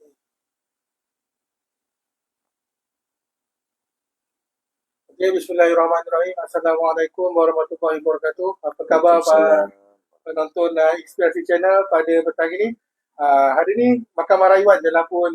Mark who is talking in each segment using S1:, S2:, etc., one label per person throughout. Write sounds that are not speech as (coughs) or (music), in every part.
S1: Okay, Bismillahirrahmanirrahim. Assalamualaikum warahmatullahi wabarakatuh. Apa khabar para penonton uh, Inspirasi Channel pada petang ini? Uh, hari ini Mahkamah Rayuan telah pun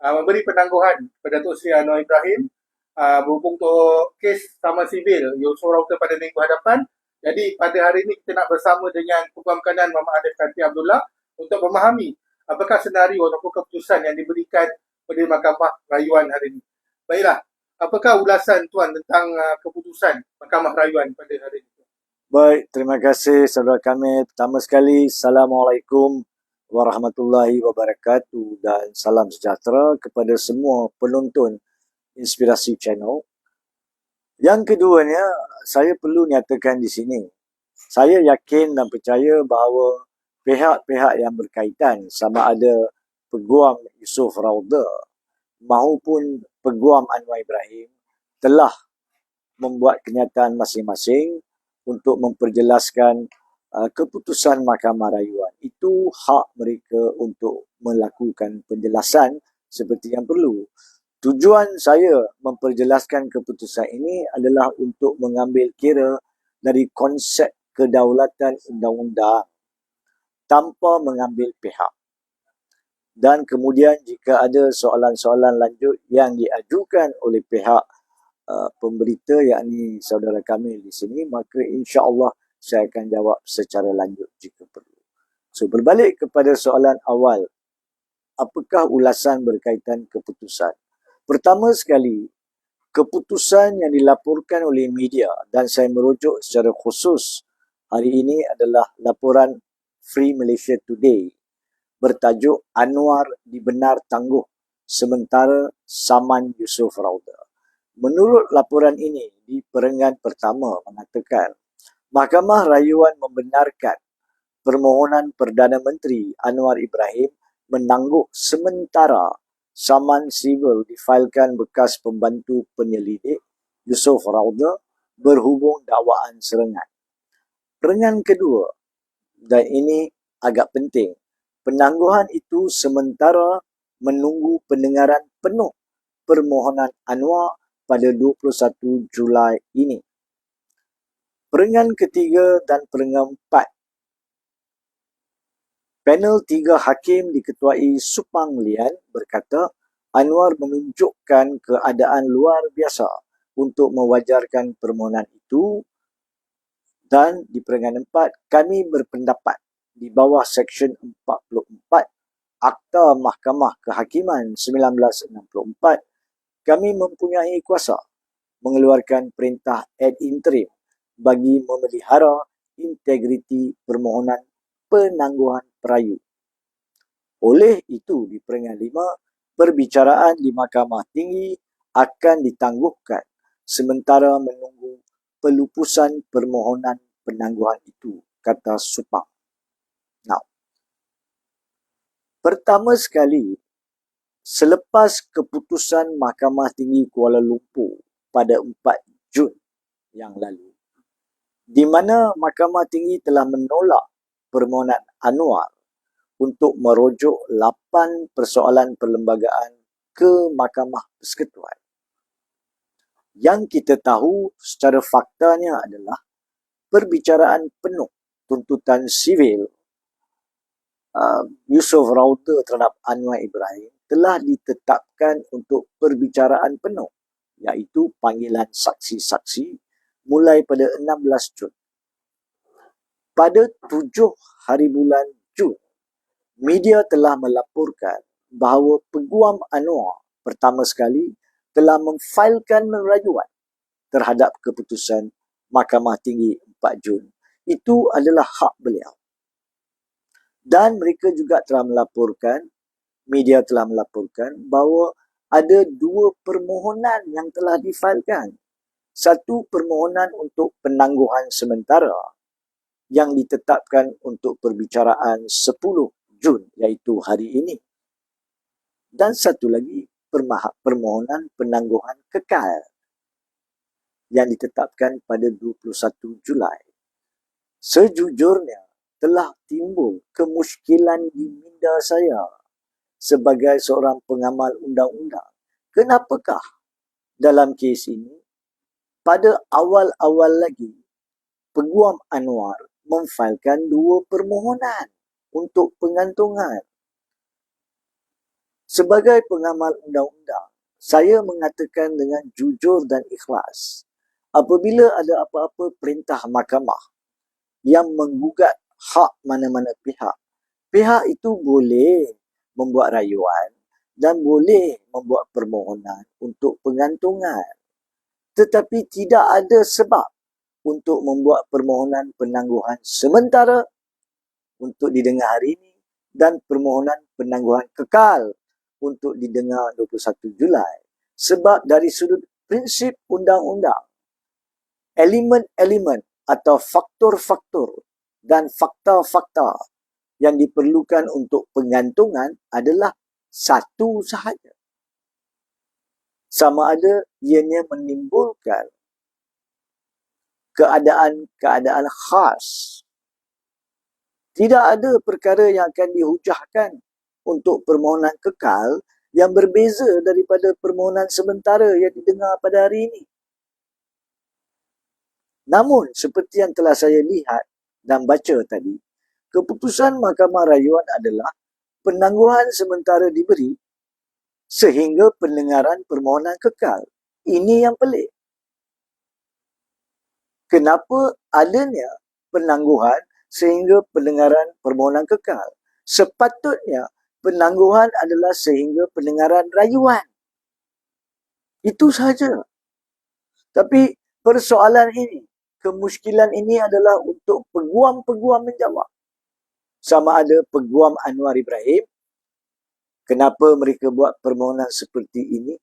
S1: uh, memberi penangguhan kepada Datuk Seri Anwar Ibrahim uh, berhubung tu kes sama sivil Yusuf Rauta pada minggu hadapan. Jadi pada hari ini kita nak bersama dengan Ketua Kanan Muhammad Adif Kanti Abdullah untuk memahami apakah senario ataupun keputusan yang diberikan oleh Mahkamah Rayuan hari ini. Baiklah, apakah ulasan Tuan tentang uh, keputusan Mahkamah Rayuan pada hari ini?
S2: Baik, terima kasih saudara kami. Pertama sekali, Assalamualaikum warahmatullahi wabarakatuh dan salam sejahtera kepada semua penonton Inspirasi Channel. Yang keduanya, saya perlu nyatakan di sini. Saya yakin dan percaya bahawa pihak-pihak yang berkaitan sama ada Peguam Yusof Rauda maupun Peguam Anwar Ibrahim telah membuat kenyataan masing-masing untuk memperjelaskan uh, keputusan Mahkamah Rayuan. Itu hak mereka untuk melakukan penjelasan seperti yang perlu. Tujuan saya memperjelaskan keputusan ini adalah untuk mengambil kira dari konsep kedaulatan undang-undang tanpa mengambil pihak. Dan kemudian jika ada soalan-soalan lanjut yang diajukan oleh pihak uh, pemberita yakni saudara kami di sini maka insya-Allah saya akan jawab secara lanjut jika perlu. So berbalik kepada soalan awal apakah ulasan berkaitan keputusan? Pertama sekali keputusan yang dilaporkan oleh media dan saya merujuk secara khusus hari ini adalah laporan Free Malaysia Today bertajuk Anwar dibenar tangguh sementara saman Yusof Rauda. Menurut laporan ini di perenggan pertama mengatakan Mahkamah Rayuan membenarkan permohonan Perdana Menteri Anwar Ibrahim menangguh sementara saman sivil difailkan bekas pembantu penyelidik Yusof Rauda berhubung dakwaan serengan. Perenggan kedua dan ini agak penting Penangguhan itu sementara menunggu pendengaran penuh permohonan Anwar pada 21 Julai ini. Perenggan ketiga dan perenggan empat. Panel tiga hakim diketuai Supang Lian berkata Anwar menunjukkan keadaan luar biasa untuk mewajarkan permohonan itu dan di perenggan empat kami berpendapat di bawah Seksyen 44 Akta Mahkamah Kehakiman 1964, kami mempunyai kuasa mengeluarkan perintah ad interim bagi memelihara integriti permohonan penangguhan perayu. Oleh itu, di peringkat lima, perbicaraan di Mahkamah Tinggi akan ditangguhkan sementara menunggu pelupusan permohonan penangguhan itu, kata Supang. Pertama sekali, selepas keputusan Mahkamah Tinggi Kuala Lumpur pada 4 Jun yang lalu, di mana Mahkamah Tinggi telah menolak permohonan Anwar untuk merujuk 8 persoalan perlembagaan ke Mahkamah Persekutuan. Yang kita tahu secara faktanya adalah perbicaraan penuh tuntutan sivil uh, Yusof Rauta terhadap Anwar Ibrahim telah ditetapkan untuk perbicaraan penuh iaitu panggilan saksi-saksi mulai pada 16 Jun. Pada 7 hari bulan Jun, media telah melaporkan bahawa Peguam Anwar pertama sekali telah memfailkan rayuan terhadap keputusan Mahkamah Tinggi 4 Jun. Itu adalah hak beliau. Dan mereka juga telah melaporkan media telah melaporkan bahawa ada dua permohonan yang telah difailkan. Satu permohonan untuk penangguhan sementara yang ditetapkan untuk perbicaraan 10 Jun iaitu hari ini. Dan satu lagi permohonan penangguhan kekal yang ditetapkan pada 21 Julai. Sejujurnya telah timbul kemusykilan di minda saya sebagai seorang pengamal undang-undang, kenapakah dalam kes ini? Pada awal-awal lagi Peguam Anwar memfailkan dua permohonan untuk pengantungan. Sebagai pengamal undang-undang, saya mengatakan dengan jujur dan ikhlas, apabila ada apa-apa perintah mahkamah yang menggugat hak mana-mana pihak, pihak itu boleh membuat rayuan dan boleh membuat permohonan untuk pengantungan. Tetapi tidak ada sebab untuk membuat permohonan penangguhan sementara untuk didengar hari ini dan permohonan penangguhan kekal untuk didengar 21 Julai. Sebab dari sudut prinsip undang-undang, elemen-elemen atau faktor-faktor dan fakta-fakta yang diperlukan untuk pengantungan adalah satu sahaja. Sama ada ianya menimbulkan keadaan-keadaan khas. Tidak ada perkara yang akan dihujahkan untuk permohonan kekal yang berbeza daripada permohonan sementara yang didengar pada hari ini. Namun, seperti yang telah saya lihat dan baca tadi, keputusan Mahkamah Rayuan adalah penangguhan sementara diberi sehingga pendengaran permohonan kekal. Ini yang pelik. Kenapa adanya penangguhan sehingga pendengaran permohonan kekal? Sepatutnya penangguhan adalah sehingga pendengaran rayuan. Itu sahaja. Tapi persoalan ini, kemuskilan ini adalah untuk peguam-peguam menjawab. Sama ada peguam Anwar Ibrahim, kenapa mereka buat permohonan seperti ini?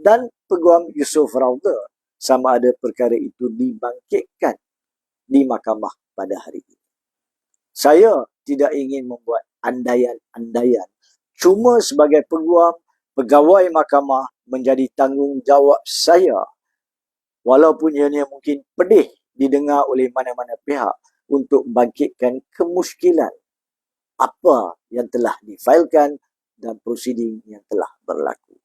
S2: Dan peguam Yusof Rauda, sama ada perkara itu dibangkitkan di mahkamah pada hari ini. Saya tidak ingin membuat andaian-andaian. Cuma sebagai peguam, pegawai mahkamah menjadi tanggungjawab saya. Walaupun ianya mungkin pedih didengar oleh mana-mana pihak untuk bangkitkan kemuskilan apa yang telah difailkan dan prosiding yang telah berlaku.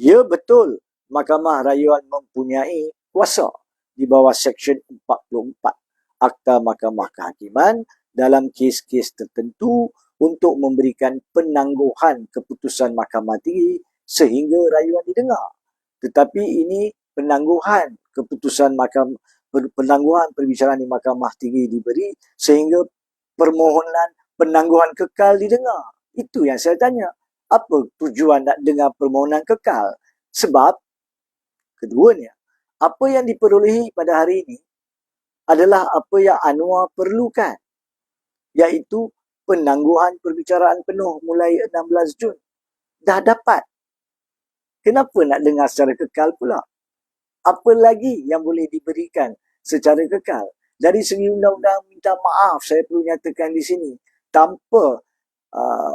S2: Ya betul, Mahkamah Rayuan mempunyai kuasa di bawah Seksyen 44 Akta Mahkamah Kehakiman dalam kes-kes tertentu untuk memberikan penangguhan keputusan mahkamah tinggi sehingga rayuan didengar. Tetapi ini penangguhan keputusan mahkamah penangguhan perbicaraan di mahkamah tinggi diberi sehingga permohonan penangguhan kekal didengar. Itu yang saya tanya. Apa tujuan nak dengar permohonan kekal? Sebab keduanya, apa yang diperolehi pada hari ini adalah apa yang Anwar perlukan iaitu penangguhan perbicaraan penuh mulai 16 Jun. Dah dapat. Kenapa nak dengar secara kekal pula? Apa lagi yang boleh diberikan secara kekal? Dari segi undang-undang minta maaf saya perlu nyatakan di sini tanpa uh,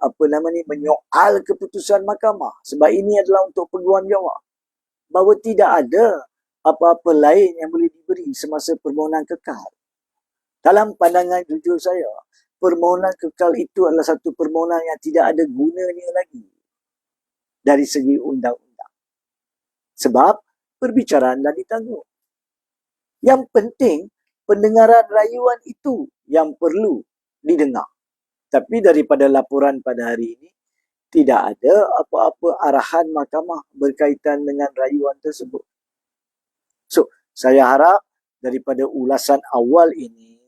S2: apa nama ni menyoal keputusan mahkamah sebab ini adalah untuk peguam jawab bahawa tidak ada apa-apa lain yang boleh diberi semasa permohonan kekal dalam pandangan jujur saya, permohonan kekal itu adalah satu permohonan yang tidak ada gunanya lagi dari segi undang-undang. Sebab perbicaraan dah ditangguh. Yang penting, pendengaran rayuan itu yang perlu didengar. Tapi daripada laporan pada hari ini, tidak ada apa-apa arahan mahkamah berkaitan dengan rayuan tersebut. Saya harap daripada ulasan awal ini,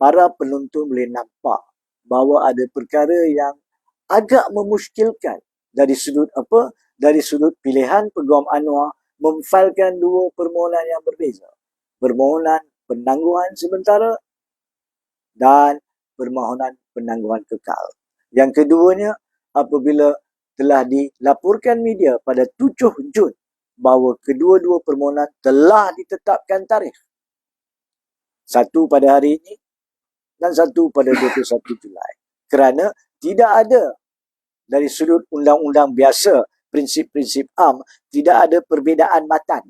S2: para penonton boleh nampak bahawa ada perkara yang agak memuskilkan dari sudut apa? Dari sudut pilihan Peguam Anwar memfailkan dua permohonan yang berbeza. Permohonan penangguhan sementara dan permohonan penangguhan kekal. Yang keduanya, apabila telah dilaporkan media pada 7 Jun bahawa kedua-dua permohonan telah ditetapkan tarikh. Satu pada hari ini dan satu pada 21 Julai. Kerana tidak ada dari sudut undang-undang biasa, prinsip-prinsip am, tidak ada perbezaan matan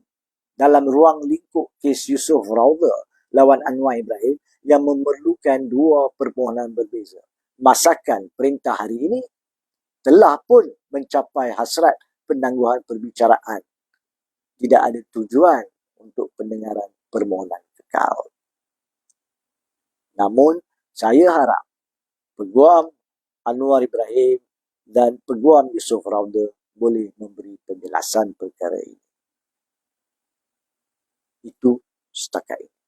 S2: dalam ruang lingkup kes Yusuf Rauda lawan Anwar Ibrahim yang memerlukan dua permohonan berbeza. masakan perintah hari ini telah pun mencapai hasrat penangguhan perbicaraan. Tidak ada tujuan untuk pendengaran permohonan kekal. Namun, saya harap Peguam Anwar Ibrahim dan Peguam Yusof Rauda boleh memberi penjelasan perkara ini. Itu setakat ini.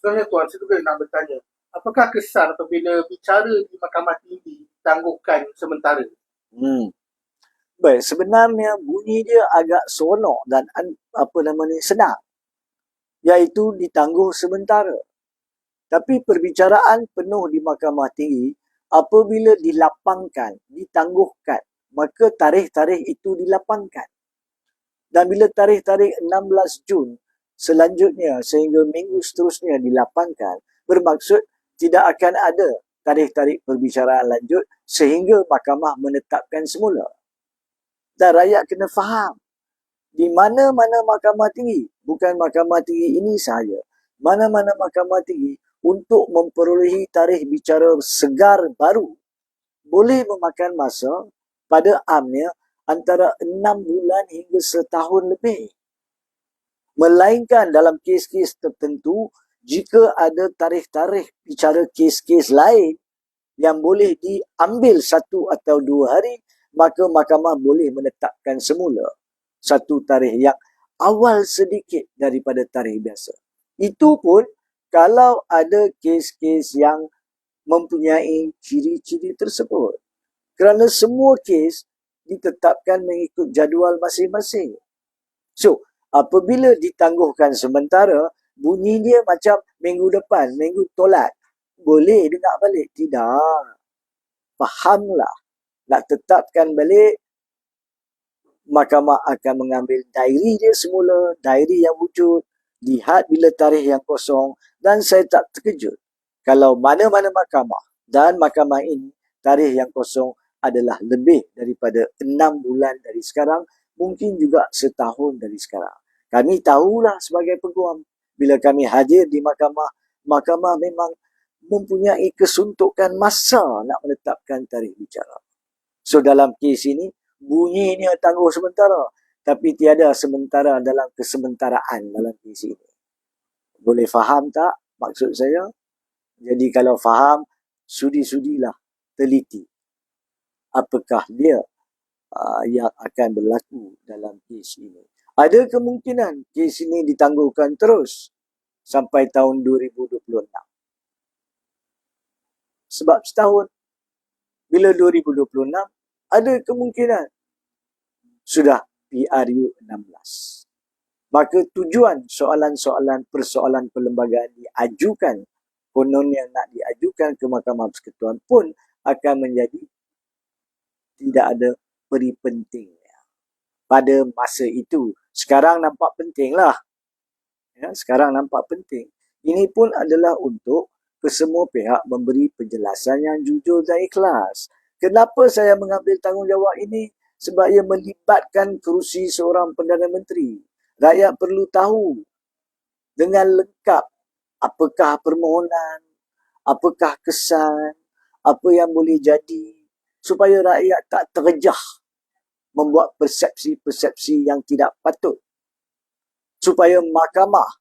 S1: Sebenarnya Tuan, saya juga nak bertanya. Apakah kesan apabila bicara di Mahkamah Tinggi ditangguhkan sementara?
S2: Hmm. Baik, sebenarnya bunyi dia agak seronok dan an- apa nama ni senang. Iaitu ditangguh sementara. Tapi perbicaraan penuh di Mahkamah Tinggi apabila dilapangkan, ditangguhkan, maka tarikh-tarikh itu dilapangkan. Dan bila tarikh-tarikh 16 Jun selanjutnya sehingga minggu seterusnya dilapangkan, bermaksud tidak akan ada tarikh-tarikh perbicaraan lanjut sehingga mahkamah menetapkan semula. Dan rakyat kena faham di mana-mana mahkamah tinggi, bukan mahkamah tinggi ini sahaja, mana-mana mahkamah tinggi untuk memperolehi tarikh bicara segar baru boleh memakan masa pada amnya antara enam bulan hingga setahun lebih. Melainkan dalam kes-kes tertentu, jika ada tarikh-tarikh bicara kes-kes lain yang boleh diambil satu atau dua hari, maka mahkamah boleh menetapkan semula satu tarikh yang awal sedikit daripada tarikh biasa. Itu pun kalau ada kes-kes yang mempunyai ciri-ciri tersebut. Kerana semua kes ditetapkan mengikut jadual masing-masing. So, apabila ditangguhkan sementara, bunyi dia macam minggu depan, minggu tolak. Boleh dengar balik? Tidak. Fahamlah. Nak tetapkan balik, mahkamah akan mengambil diary dia semula, diary yang wujud, lihat bila tarikh yang kosong dan saya tak terkejut kalau mana-mana mahkamah dan mahkamah ini tarikh yang kosong adalah lebih daripada enam bulan dari sekarang, mungkin juga setahun dari sekarang. Kami tahulah sebagai peguam, bila kami hadir di mahkamah, mahkamah memang mempunyai kesuntukan masa nak menetapkan tarikh bicara. So dalam kes ini, bunyinya tangguh sementara, tapi tiada sementara dalam kesementaraan dalam kes ini. Boleh faham tak maksud saya? Jadi kalau faham, sudi-sudilah teliti apakah dia uh, yang akan berlaku dalam kes ini. Ada kemungkinan kes ini ditangguhkan terus sampai tahun 2026. Sebab setahun bila 2026 ada kemungkinan sudah PRU 16. Maka tujuan soalan-soalan persoalan perlembagaan diajukan konon yang nak diajukan ke Mahkamah Persekutuan pun akan menjadi tidak ada peri pentingnya pada masa itu. Sekarang nampak penting lah. Ya, sekarang nampak penting. Ini pun adalah untuk kesemua pihak memberi penjelasan yang jujur dan ikhlas. Kenapa saya mengambil tanggungjawab ini? Sebab ia melibatkan kerusi seorang Perdana Menteri. Rakyat perlu tahu dengan lengkap apakah permohonan, apakah kesan, apa yang boleh jadi, supaya rakyat tak terjah membuat persepsi-persepsi yang tidak patut supaya mahkamah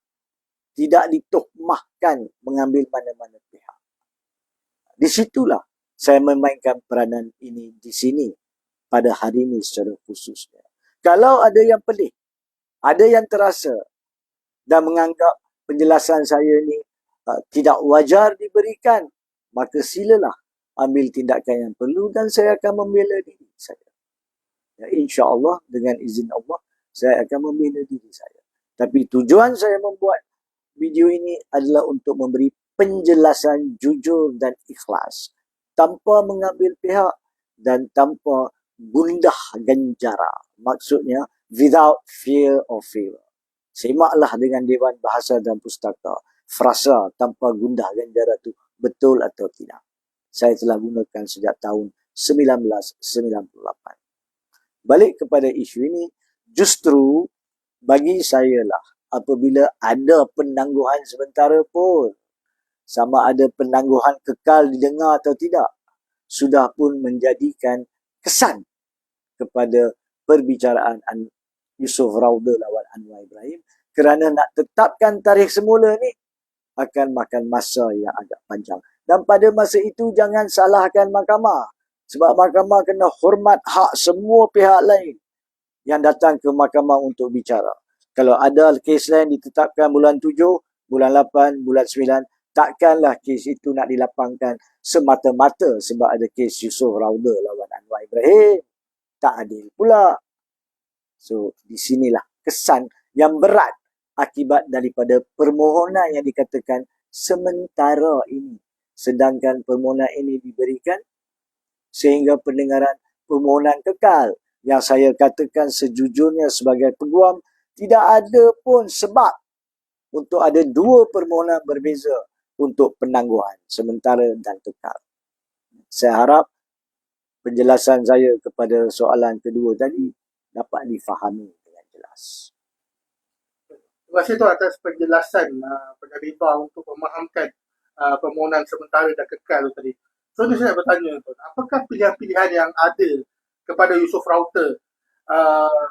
S2: tidak dituhmahkan mengambil mana-mana pihak. Di situlah saya memainkan peranan ini di sini pada hari ini secara khususnya. Kalau ada yang pedih, ada yang terasa dan menganggap penjelasan saya ini uh, tidak wajar diberikan, maka silalah ambil tindakan yang perlu dan saya akan membela diri saya. Ya, insya Allah dengan izin Allah saya akan membela diri saya. Tapi tujuan saya membuat video ini adalah untuk memberi penjelasan jujur dan ikhlas tanpa mengambil pihak dan tanpa gundah ganjara. Maksudnya without fear of favor. Semaklah dengan Dewan Bahasa dan Pustaka. Frasa tanpa gundah ganjara itu betul atau tidak saya telah gunakan sejak tahun 1998. Balik kepada isu ini, justru bagi saya lah apabila ada penangguhan sementara pun, sama ada penangguhan kekal didengar atau tidak sudah pun menjadikan kesan kepada perbicaraan An- Yusuf Rauda lawan Anwar Ibrahim kerana nak tetapkan tarikh semula ni akan makan masa yang agak panjang. Dan pada masa itu jangan salahkan mahkamah. Sebab mahkamah kena hormat hak semua pihak lain yang datang ke mahkamah untuk bicara. Kalau ada kes lain ditetapkan bulan 7, bulan 8, bulan 9, takkanlah kes itu nak dilapangkan semata-mata sebab ada kes Yusuf Rauda lawan Anwar Ibrahim. Tak adil pula. So, di sinilah kesan yang berat akibat daripada permohonan yang dikatakan sementara ini. Sedangkan permohonan ini diberikan sehingga pendengaran permohonan kekal. Yang saya katakan sejujurnya sebagai peguam, tidak ada pun sebab untuk ada dua permohonan berbeza untuk penangguhan sementara dan kekal. Saya harap penjelasan saya kepada soalan kedua tadi dapat difahami dengan jelas.
S1: Terima kasih tu atas penjelasan uh, penderita untuk memahamkan uh, permohonan sementara dan kekal tadi. So saya nak bertanya apakah pilihan-pilihan yang ada kepada Yusuf Rauter uh,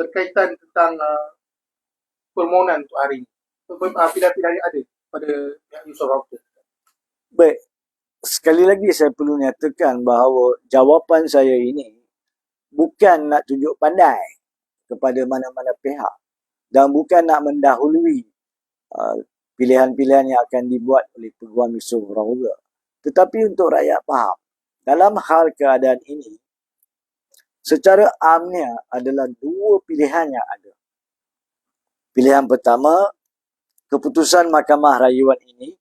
S1: berkaitan tentang uh, permohonan untuk hari ini? Uh, pilihan-pilihan yang ada pada pihak Yusuf Rauter.
S2: Baik, sekali lagi saya perlu nyatakan bahawa jawapan saya ini bukan nak tunjuk pandai kepada mana-mana pihak dan bukan nak mendahului uh, pilihan-pilihan yang akan dibuat oleh Peguam Yusuf Rauda. Tetapi untuk rakyat faham, dalam hal keadaan ini, secara amnya adalah dua pilihan yang ada. Pilihan pertama, keputusan Mahkamah Rayuan ini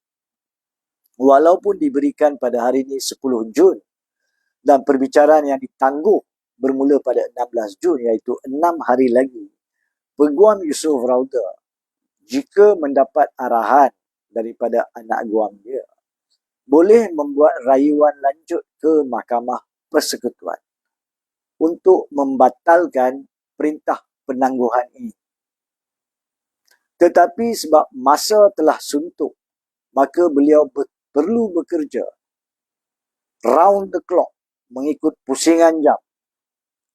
S2: walaupun diberikan pada hari ini 10 Jun dan perbicaraan yang ditangguh bermula pada 16 Jun iaitu 6 hari lagi Peguam Yusuf Rauda jika mendapat arahan daripada anak guam dia boleh membuat rayuan lanjut ke Mahkamah Persekutuan untuk membatalkan perintah penangguhan ini. Tetapi sebab masa telah suntuk, maka beliau ber- perlu bekerja round the clock mengikut pusingan jam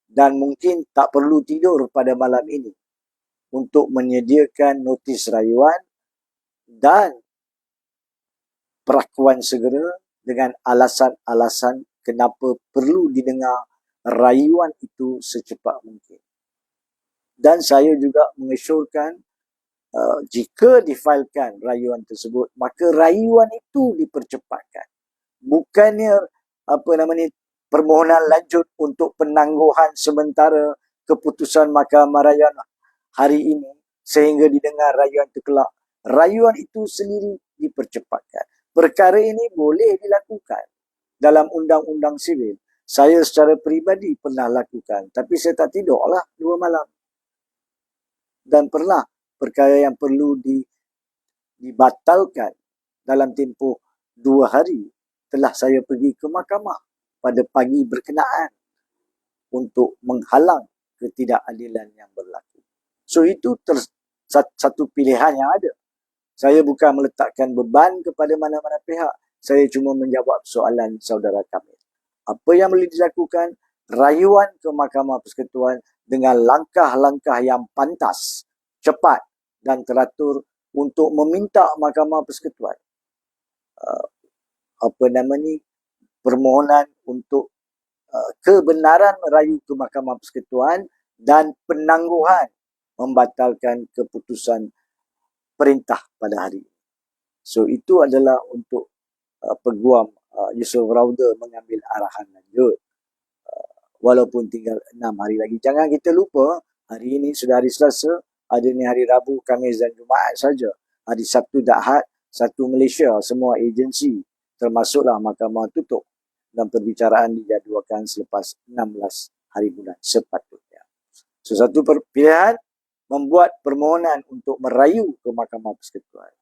S2: dan mungkin tak perlu tidur pada malam ini untuk menyediakan notis rayuan dan perakuan segera dengan alasan-alasan kenapa perlu didengar rayuan itu secepat mungkin. Dan saya juga mengesyorkan uh, jika difailkan rayuan tersebut, maka rayuan itu dipercepatkan. Bukannya apa nama ni permohonan lanjut untuk penangguhan sementara keputusan Mahkamah Rayuan hari ini sehingga didengar rayuan itu kelak. Rayuan itu sendiri dipercepatkan. Perkara ini boleh dilakukan dalam undang-undang sivil. Saya secara peribadi pernah lakukan. Tapi saya tak tidur lah dua malam. Dan pernah perkara yang perlu di, dibatalkan dalam tempoh dua hari telah saya pergi ke mahkamah pada pagi berkenaan untuk menghalang ketidakadilan yang berlaku. So itu ter, satu pilihan yang ada. Saya bukan meletakkan beban kepada mana-mana pihak. Saya cuma menjawab soalan saudara kami. Apa yang boleh dilakukan? Rayuan ke Mahkamah Persekutuan dengan langkah-langkah yang pantas, cepat dan teratur untuk meminta Mahkamah Persekutuan uh, apa nama ni permohonan untuk uh, kebenaran merayu ke Mahkamah Persekutuan dan penangguhan membatalkan keputusan perintah pada hari ini. So itu adalah untuk uh, peguam uh, Yusuf Rauda mengambil arahan lanjut. Uh, walaupun tinggal enam hari lagi. Jangan kita lupa hari ini sudah hari Selasa, ada ni hari Rabu, Khamis dan Jumaat saja. Hari Sabtu dan Ahad, satu Malaysia, semua agensi termasuklah mahkamah tutup dan perbicaraan dijadualkan selepas 16 hari bulan sepatutnya. So satu pilihan membuat permohonan untuk merayu ke Mahkamah Persekutuan.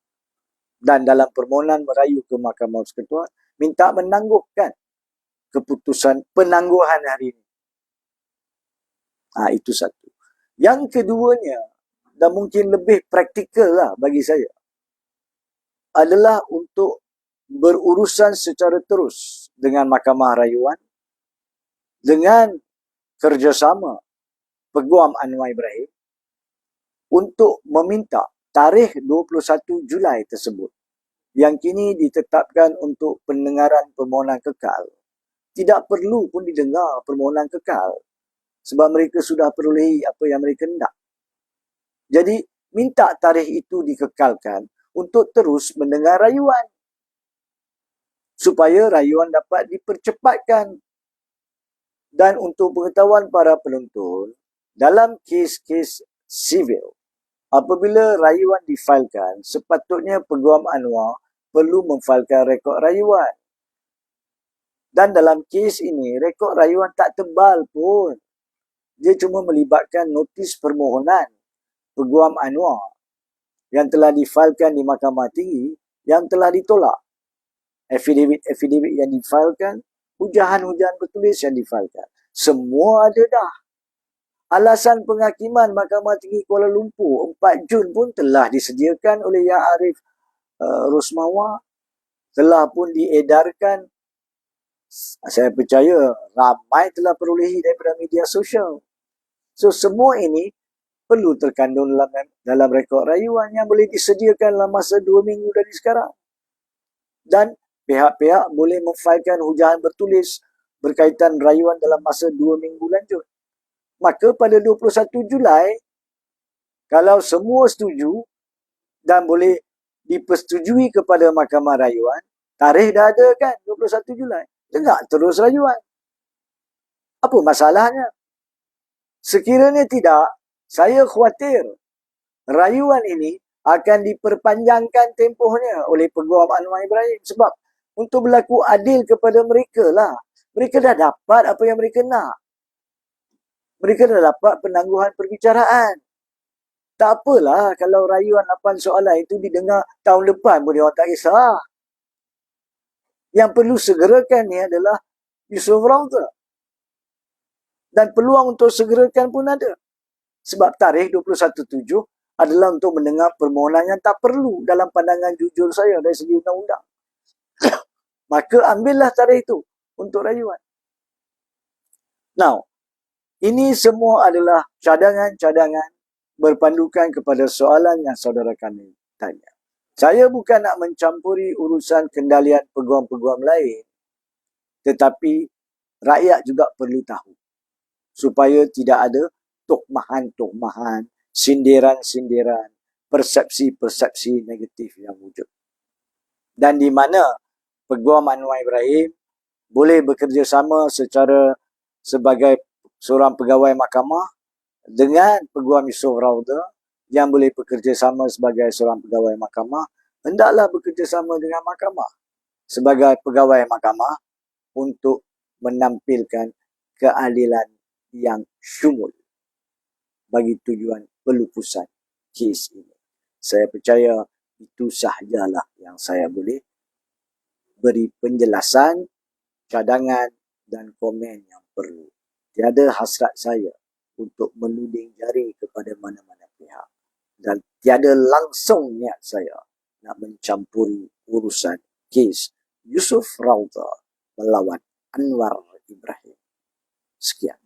S2: Dan dalam permohonan merayu ke Mahkamah Persekutuan, minta menangguhkan keputusan penangguhan hari ini. Ha, itu satu. Yang keduanya, dan mungkin lebih praktikal lah bagi saya, adalah untuk berurusan secara terus dengan Mahkamah Rayuan dengan kerjasama Peguam Anwar Ibrahim untuk meminta tarikh 21 Julai tersebut yang kini ditetapkan untuk pendengaran permohonan kekal. Tidak perlu pun didengar permohonan kekal sebab mereka sudah perolehi apa yang mereka hendak. Jadi, minta tarikh itu dikekalkan untuk terus mendengar rayuan supaya rayuan dapat dipercepatkan. Dan untuk pengetahuan para penonton, dalam kes-kes sivil, apabila rayuan difailkan, sepatutnya Peguam Anwar perlu memfailkan rekod rayuan. Dan dalam kes ini, rekod rayuan tak tebal pun. Dia cuma melibatkan notis permohonan Peguam Anwar yang telah difailkan di Mahkamah Tinggi yang telah ditolak. Affidavit-affidavit yang difailkan, hujahan-hujahan bertulis yang difailkan. Semua ada dah. Alasan penghakiman Mahkamah Tinggi Kuala Lumpur 4 Jun pun telah disediakan oleh Yang Arif uh, Rosmawa. Telah pun diedarkan. Saya percaya ramai telah perolehi daripada media sosial. So semua ini perlu terkandung dalam dalam rekod rayuan yang boleh disediakan dalam masa dua minggu dari sekarang. Dan pihak-pihak boleh memfailkan hujahan bertulis berkaitan rayuan dalam masa dua minggu lanjut. Maka pada 21 Julai, kalau semua setuju dan boleh dipersetujui kepada Mahkamah Rayuan, tarikh dah ada kan 21 Julai. Dengar terus rayuan. Apa masalahnya? Sekiranya tidak, saya khawatir rayuan ini akan diperpanjangkan tempohnya oleh Peguam Anwar Ibrahim. Sebab untuk berlaku adil kepada mereka lah. Mereka dah dapat apa yang mereka nak. Mereka dah dapat penangguhan perbicaraan. Tak apalah kalau rayuan 8 soalan itu didengar tahun depan pun dia orang tak kisah. Yang perlu segerakan ni adalah Yusuf Rauta. Dan peluang untuk segerakan pun ada. Sebab tarikh 21.7 adalah untuk mendengar permohonan yang tak perlu dalam pandangan jujur saya dari segi undang-undang. (coughs) Maka ambillah tarikh itu untuk rayuan. Now, ini semua adalah cadangan-cadangan berpandukan kepada soalan yang saudara kami tanya. Saya bukan nak mencampuri urusan kendalian peguam-peguam lain, tetapi rakyat juga perlu tahu supaya tidak ada tokmahan-tokmahan, sindiran-sindiran, persepsi-persepsi negatif yang wujud. Dan di mana Peguam Anwar Ibrahim boleh bekerjasama secara sebagai seorang pegawai mahkamah dengan Peguam Yusof Rauda yang boleh bekerjasama sebagai seorang pegawai mahkamah, hendaklah bekerjasama dengan mahkamah sebagai pegawai mahkamah untuk menampilkan keadilan yang syumul bagi tujuan pelupusan kes ini. Saya percaya itu sahajalah yang saya boleh beri penjelasan, cadangan dan komen yang perlu. Tiada hasrat saya untuk menuding jari kepada mana-mana pihak. Dan tiada langsung niat saya nak mencampuri urusan kes Yusuf Rauta melawan Anwar Ibrahim. Sekian.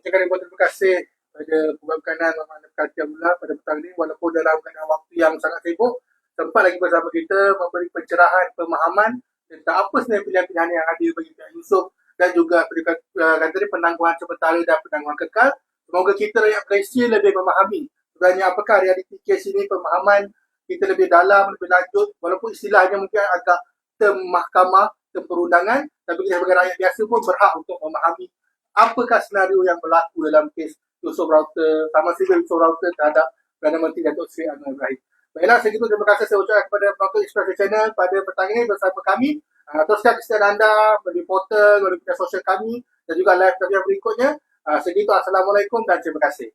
S1: ucapkan ribuan terima kasih pada Kanan Muhammad Nafkati Abdullah pada petang ini walaupun dalam keadaan waktu yang sangat sibuk sempat lagi bersama kita memberi pencerahan pemahaman tentang apa sebenarnya pilihan-pilihan yang ada bagi pihak Yusof dan juga uh, kata dia penangguhan sementara dan penangguhan kekal semoga kita rakyat Malaysia lebih memahami sebenarnya apakah realiti kes ini pemahaman kita lebih dalam, lebih lanjut walaupun istilahnya mungkin agak term mahkamah, term perundangan tapi kita sebagai rakyat biasa pun berhak untuk memahami apakah senario yang berlaku dalam kes Yusof Rauter, sama sivil Yusof Rauter terhadap Perdana Menteri Datuk Seri Anwar Ibrahim. Baiklah, segitu terima kasih saya ucapkan kepada penonton Express Channel pada petang ini bersama kami. Uh, teruskan kesetiaan anda melalui portal, media sosial kami dan juga live kami yang berikutnya. Uh, segitu, Assalamualaikum dan terima kasih.